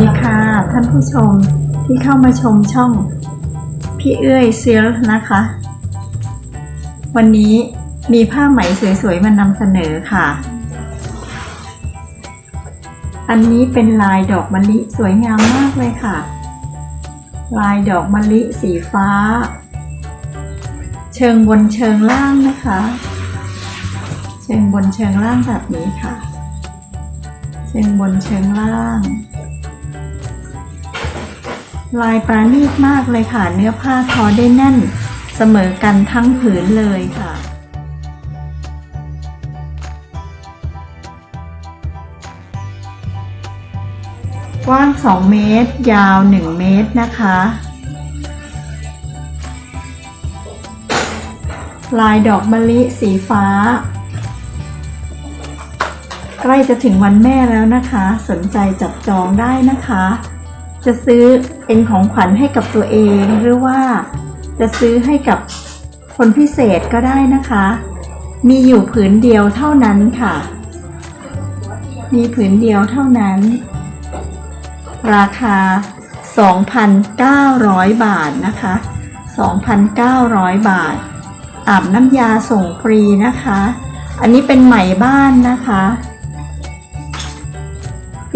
ดีค่ะ ท่านผู้ชมที่เข้ามาชมช่อง พี่เอื้อยเซลนะคะ วันนี้มีผ้าไหมสวยๆมานำเสนอค่ะ อันนี้เป็นลายดอกมะลิสวยงามมากเลยค่ะ ลายดอกมะลิสีฟ้า เชิงบนเชิงล่างนะคะ เชิงบนเชิงล่างแบบนี้ค่ะ เชิงบนเชิงล่าง ลายประณีตมากเลยค่ะ เนื้อผ้าทอได้แน่น เสมอกันทั้งผืนเลยค่ะกว้าง 2 เมตร ยาว 1 เมตรนะคะ ลายดอกมะลิสีฟ้า ใกล้จะถึงวันแม่แล้วนะคะ สนใจจับจองได้นะคะ จะซื้อเป็นของขวัญให้กับตัวเองหรือว่าจะซื้อให้กับคนพิเศษก็ได้นะคะ มีอยู่ผืนเดียวเท่านั้นค่ะ มีผืนเดียวเท่านั้น ราคา 2,900 บาทนะคะ 2,900 บาท อาบน้ำยาส่งฟรีนะคะ อันนี้เป็นไหมบ้านนะคะ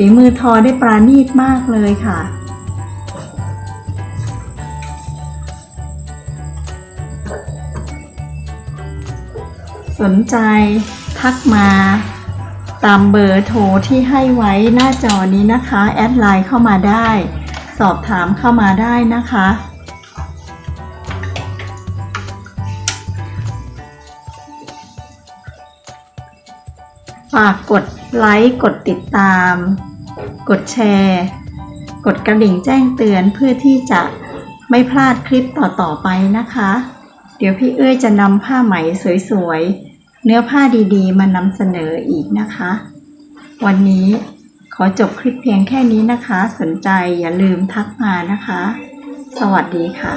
ฝีมือทอได้ปราณีตมากเลยค่ะ สนใจทักมาตามเบอร์โทรที่ให้ไว้หน้าจอนี้นะคะ แอดไลน์เข้ามาได้ สอบถามเข้ามาได้นะคะ ฝากกดไลค์ กดติดตาม กดแชร์ กดกระดิ่งแจ้งเตือนเพื่อที่จะไม่พลาดคลิปต่อๆไปนะคะ เดี๋ยวพี่เอ้ยจะนำผ้าไหมสวยๆ เนื้อผ้าดีๆ มานำเสนออีกนะคะ วันนี้ขอจบคลิปเพียงแค่นี้นะคะ สนใจอย่าลืมทักมานะคะ สวัสดีค่ะ